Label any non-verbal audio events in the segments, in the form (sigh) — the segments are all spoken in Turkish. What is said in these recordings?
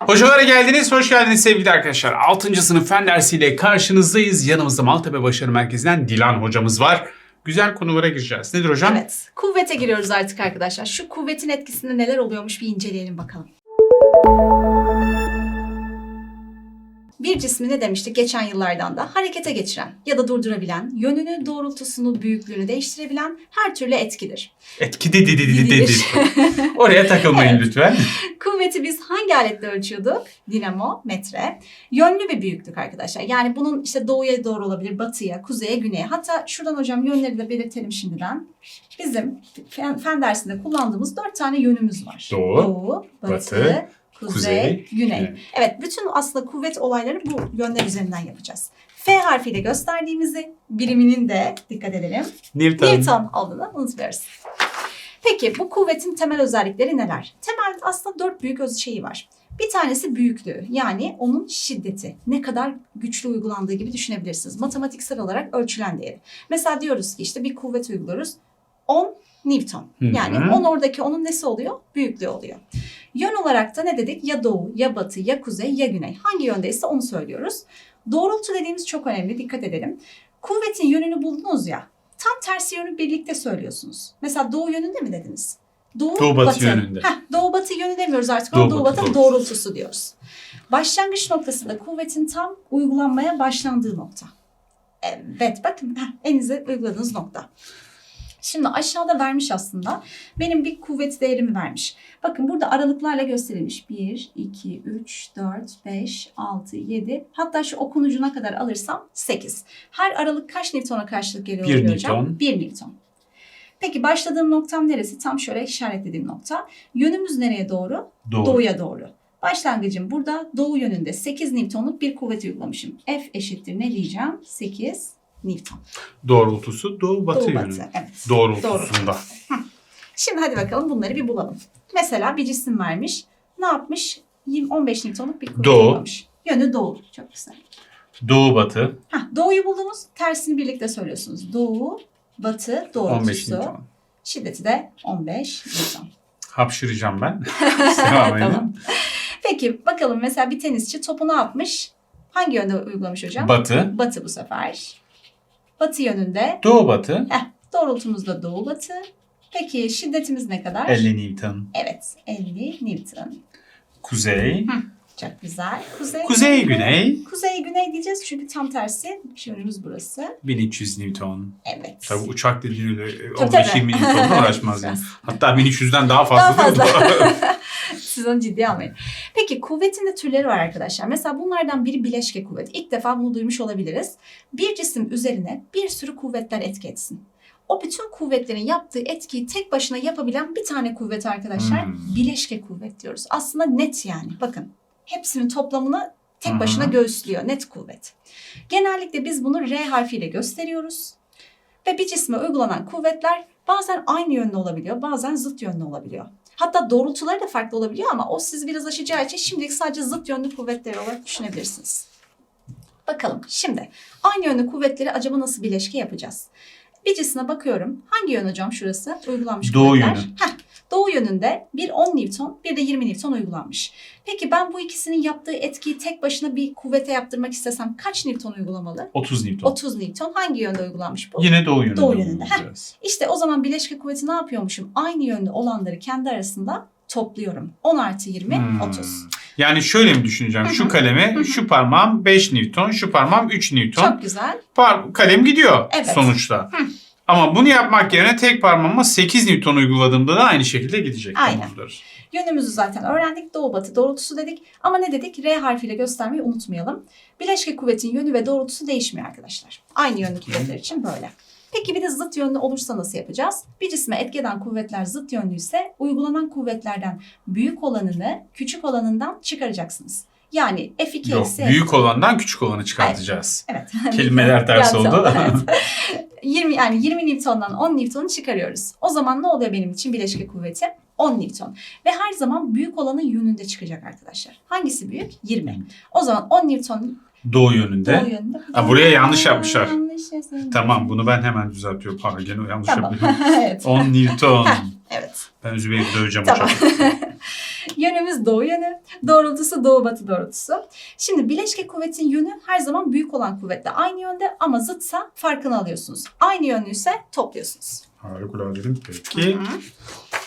Hocalara geldiniz, hoş geldiniz sevgili arkadaşlar. 6. sınıf fen dersiyle karşınızdayız. Yanımızda Maltepe Başarı Merkezi'nden Dilan hocamız var. Güzel konulara gireceğiz. Nedir hocam? Evet. Kuvvete giriyoruz artık arkadaşlar. Şu kuvvetin etkisinde neler oluyormuş bir inceleyelim bakalım. Bir cismi ne demiştik geçen yıllardan da harekete geçiren ya da durdurabilen, yönünü, doğrultusunu, büyüklüğünü değiştirebilen her türlü etkidir. Etki dedi dedi dedi. (laughs) Oraya (laughs) takılmayın Evet. lütfen. Kuvveti biz hangi aletle ölçüyorduk? Dinamo, metre. Yönlü bir büyüklük arkadaşlar. Yani bunun işte doğuya doğru olabilir, batıya, kuzeye, güneye. Hatta şuradan hocam yönleri de belirtelim şimdiden. Bizim fen, fen dersinde kullandığımız dört tane yönümüz var. Doğu, batı, batı, kuzey, kuzey, güney. Evet, bütün aslında kuvvet olayları bu yönler üzerinden yapacağız. F harfiyle gösterdiğimizi biriminin de dikkat edelim. Newton. Newton olduğunu unutmuyoruz. Peki bu kuvvetin temel özellikleri neler? Temel aslında dört büyük şeyi var. Bir tanesi büyüklüğü yani onun şiddeti. Ne kadar güçlü uygulandığı gibi düşünebilirsiniz. Matematiksel olarak ölçülen değeri. Mesela diyoruz ki işte bir kuvvet uyguluyoruz. 10 Newton. Yani 10 oradaki onun nesi oluyor? Büyüklüğü oluyor. Yön olarak da ne dedik? Ya doğu, ya batı, ya kuzey, ya güney. Hangi yöndeyse onu söylüyoruz. Doğrultu dediğimiz çok önemli. Dikkat edelim. Kuvvetin yönünü buldunuz ya. Tam tersi yönü birlikte söylüyorsunuz. Mesela doğu yönünde mi dediniz? Doğu, Doğu batı yönünde. Heh, doğu batı yönü demiyoruz artık. Doğu Doğu, batı batı doğrusu. doğrultusu diyoruz. Başlangıç noktasında kuvvetin tam uygulanmaya başlandığı nokta. Evet bakın elinize uyguladığınız nokta. Şimdi aşağıda vermiş aslında. Benim bir kuvvet değerimi vermiş. Bakın burada aralıklarla gösterilmiş. 1, 2, 3, 4, 5, 6, 7. Hatta şu okunucuna kadar alırsam 8. Her aralık kaç Newton'a karşılık geliyor Bir oluyor hocam? Newton. 1 Newton. Peki başladığım noktam neresi? Tam şöyle işaretlediğim nokta. Yönümüz nereye doğru? Doğu. Doğuya doğru. Başlangıcım burada doğu yönünde 8 Newton'luk bir kuvvet uygulamışım. F eşittir ne diyeceğim? 8 Newton. Doğrultusu doğu batı Doğu yönü. batı. Evet. Doğrultusunda. Şimdi hadi bakalım bunları bir bulalım. Mesela bir cisim vermiş. Ne yapmış? 20, 15 Newton'luk bir kuvvet Doğu. Yönü doğu. Çok güzel. Doğu batı Heh, doğuyu buldunuz. Tersini birlikte söylüyorsunuz. Doğu, batı, doğrultusu. 15 Newton. Şiddeti de 15 Newton. Hapşıracağım ben. (laughs) Tamam. Peki bakalım mesela bir tenisçi topu ne yapmış? Hangi yönde uygulamış hocam? Batı. batı bu sefer. Batı yönünde. Doğu batı. Heh, doğrultumuz da doğu batı. Peki şiddetimiz ne kadar? 50 Newton. Evet 50 Newton. Kuzey. Çok güzel. Kuzey, Kuzey güney. Kuzey güney diyeceğiz çünkü tam tersi yönümüz burası. 1300 Newton. Evet. Tabii uçak dediğin öyle Tabii, 15-20 tabii. Newton'la uğraşmaz yani. Hatta 1300'den daha Daha fazla. fazla. (laughs) Siz onu ciddiye almayın. Peki kuvvetin de türleri var arkadaşlar. Mesela bunlardan biri bileşke kuvvet. İlk defa bunu duymuş olabiliriz. Bir cisim üzerine bir sürü kuvvetler etki etsin. O bütün kuvvetlerin yaptığı etkiyi tek başına yapabilen bir tane kuvvet arkadaşlar. Hmm. Bileşke kuvvet diyoruz. Aslında net yani. Bakın hepsinin toplamını tek başına göğüslüyor. Net kuvvet. Genellikle biz bunu R harfiyle gösteriyoruz. Ve bir cisme uygulanan kuvvetler bazen aynı yönde olabiliyor, bazen zıt yönde olabiliyor. Hatta doğrultuları da farklı olabiliyor ama o sizi biraz aşacağı için şimdilik sadece zıt yönlü kuvvetleri olarak düşünebilirsiniz. Bakalım şimdi aynı yönlü kuvvetleri acaba nasıl bileşke yapacağız? Bir cisme bakıyorum. Hangi yön hocam şurası? Uygulanmış Doğu kuvvetler. yönü. Heh, doğu yönünde bir 10 Newton bir de 20 Newton uygulanmış. Peki ben bu ikisinin yaptığı etkiyi tek başına bir kuvvete yaptırmak istesem kaç Newton uygulamalı? 30 Newton. 30 Newton. Hangi yönde uygulanmış bu? Yine doğu yönünde. Doğu yönünde, bulunacağız. İşte o zaman bileşke kuvveti ne yapıyormuşum? Aynı yönde olanları kendi arasında topluyorum. 10 artı 20, Hmm. 30. Yani şöyle mi düşüneceğim? Şu kaleme, şu parmağım 5 Newton, şu parmağım 3 Newton. Çok güzel. Par- kalem gidiyor Evet. sonuçta. Ama bunu yapmak yerine tek parmağıma 8 Newton uyguladığımda da aynı şekilde gidecek. Aynen. Tamamdır. Yönümüzü zaten öğrendik. Doğu batı doğrultusu dedik. Ama ne dedik? R harfiyle göstermeyi unutmayalım. Bileşke kuvvetin yönü ve doğrultusu değişmiyor arkadaşlar. Aynı yönlü kuvvetler için böyle. Peki bir de zıt yönlü olursa nasıl yapacağız? Bir cisme etki eden kuvvetler zıt yönlüyse uygulanan kuvvetlerden büyük olanını küçük olanından çıkaracaksınız. Yani F2 Yok, eksi büyük olandan küçük olanı çıkartacağız. Evet. (laughs) Kelimeler ters oldu. oldu, evet. (laughs) 20 yani 20 Newton'dan 10 Newton'u çıkarıyoruz. O zaman ne oluyor benim için bileşke kuvveti? 10 Newton. Ve her zaman büyük olanın yönünde çıkacak arkadaşlar. Hangisi büyük? 20. O zaman 10 Newton Doğu yönünde. doğu yönünde. Ha, buraya yanlış yapmışlar. Yanlış. Tamam bunu ben hemen düzeltiyorum. Pardon gene yanlış Tamam. yapıyorum. (laughs) evet. 10 Newton. Evet. Ben Zübeyir'i döveceğim Tamam. hocam. Yönümüz doğu yönü, doğrultusu doğu batı doğrultusu. Şimdi bileşke kuvvetin yönü her zaman büyük olan kuvvetle aynı yönde ama zıtsa farkını alıyorsunuz. Aynı yönlüyse topluyorsunuz. Harikulade dedim. Peki.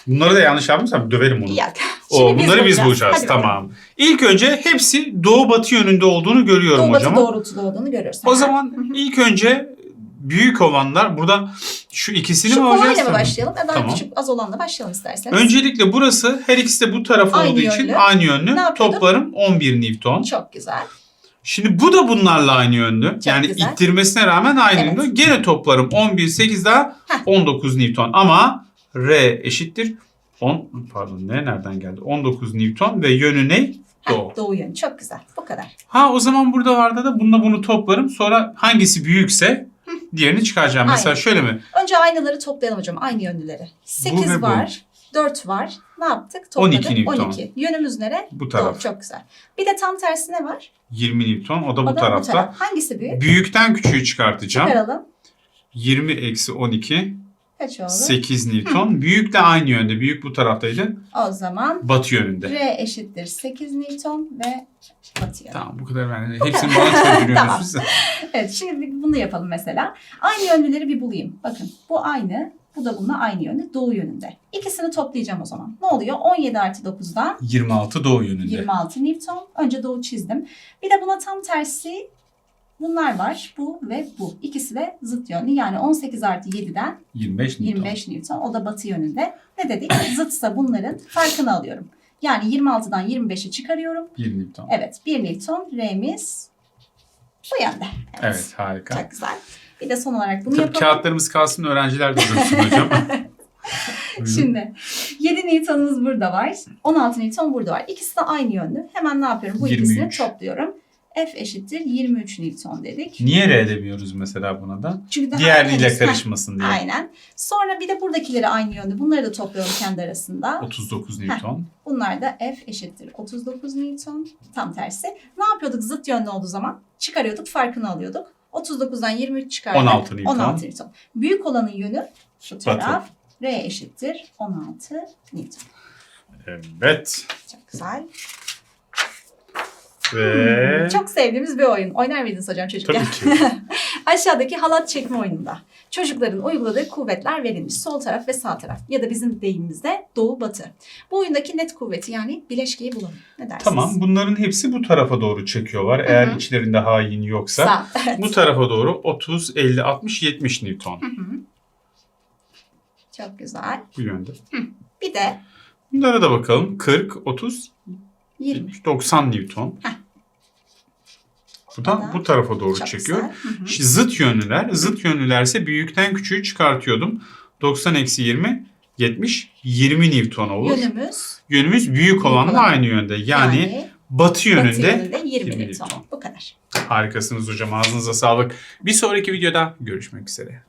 Bunları da yanlış yapmışsam döverim onu. Yok. O, bunları biz bulacağız. Hadi bakalım. Tamam. İlk önce hepsi doğu batı yönünde olduğunu görüyorum Doğu batı hocam. doğrultuda olduğunu görüyoruz. O zaman ilk önce büyük olanlar burada şu ikisini Şu mi kolayla alacağız? mı başlayalım? Ya daha Tamam. küçük az olanla başlayalım isterseniz. Öncelikle burası her ikisi de bu taraf Aynı olduğu için yönlü. aynı yönlü. Ne? Toplarım 11 Newton. Çok güzel. Şimdi bu da bunlarla aynı yönlü. yani güzel. ittirmesine rağmen aynı Evet. yönlü. Gene toplarım 11, 8 daha Heh. 19 Newton. Ama R eşittir 10 pardon ne nereden geldi? 19 Newton ve yönü ne? Doğu. doğu yönü. Çok güzel. Bu kadar. Ha o zaman burada vardı da bununla bunu toplarım. Sonra hangisi büyükse diğerini çıkaracağım. Mesela Aynen. şöyle mi? Önce aynaları toplayalım hocam. Aynı yönlüleri. 8 ve bu. var. 4 var. Ne yaptık? Topladık. 12 Newton. 12. Yönümüz nere? Bu taraf. Doğu. Çok güzel. Bir de tam tersi ne var? 20 Newton. O da bu o da tarafta. bu taraf. Hangisi büyük? Büyükten küçüğü çıkartacağım. Çıkaralım. 20 eksi 12 Kaç oldu? 8 Newton. Büyükle aynı yönde. Büyük bu taraftaydı. O zaman Batı yönünde. R eşittir 8 Newton ve batı yönü. Tamam bu kadar ben. Hepsini bana. (laughs) Tamam. siz. Evet şimdi bunu yapalım mesela. Aynı yönlüleri bir bulayım. Bakın bu aynı. Bu da bununla aynı yönde. Doğu yönünde. İkisini toplayacağım o zaman. Ne oluyor? 17 artı 9'dan 26 doğu yönünde. 26 Newton. Önce doğu çizdim. Bir de buna tam tersi bunlar var. Bu ve bu. İkisi de zıt yönlü. Yani 18 artı 7'den 25 Newton. 25 Newton. O da batı yönünde. Ne dedik? (clears throat) Zıtsa bunların farkını alıyorum. Yani 26'dan 25'i çıkarıyorum. 1 Newton. Evet 1 Newton. R'miz bu yönde. Evet harika. Çok güzel. Bir de son olarak bunu Tabii yapalım. kağıtlarımız kalsın öğrenciler de görsün hocam. (laughs) Şimdi 7 Newton'umuz burada var. 16 Newton burada var. İkisi de aynı yönlü. Hemen ne yapıyorum? Bu 23. ikisini topluyorum. F eşittir 23 Newton dedik. Niye R demiyoruz mesela buna da? Çünkü daha Heh, karışmasın diye. Aynen. Sonra bir de buradakileri aynı yönlü. Bunları da topluyorum kendi arasında. 39 Newton. Bunlar da F eşittir 39 Newton. Tam tersi. Ne yapıyorduk zıt yönlü olduğu zaman? Çıkarıyorduk, farkını alıyorduk. 39'dan 23 çıkardık. 16 Newton. 16 Newton. Büyük olanın yönü şu taraf. R eşittir 16 Newton. Evet. Çok güzel. Ve (laughs) Çok sevdiğimiz bir oyun. Oynar mıydınız hocam çocukken? tabii ki. (laughs) Aşağıdaki halat çekme oyununda çocukların uyguladığı kuvvetler verilmiş. Sol taraf ve sağ taraf ya da bizim deyimimizde doğu batı. Bu oyundaki net kuvveti yani bileşkeyi bulalım. Ne dersiniz? Tamam bunların hepsi bu tarafa doğru çekiyorlar. Eğer Hı hı. içlerinde hain yoksa. Sağ. (laughs) Evet. Bu tarafa doğru 30, 50, 60, 70 Newton. Hı hı. Çok güzel. Bu yönde. Bir de Bunlara da bakalım. 40, 30, 20. 70, 90 Newton. Heh. Aha. bu tarafa doğru Çok çekiyor. Şimdi Zıt yönlüler. Zıt yönlülerse büyükten küçüğü çıkartıyordum. 90 eksi 20, 70, 20 Newton olur. Yönümüz Yönümüz büyük olanla olan. aynı yönde. Yani, batı yönünde. batı yönünde 20, 20 Newton. Newton. Bu kadar. Harikasınız hocam. Ağzınıza sağlık. Bir sonraki videoda görüşmek üzere.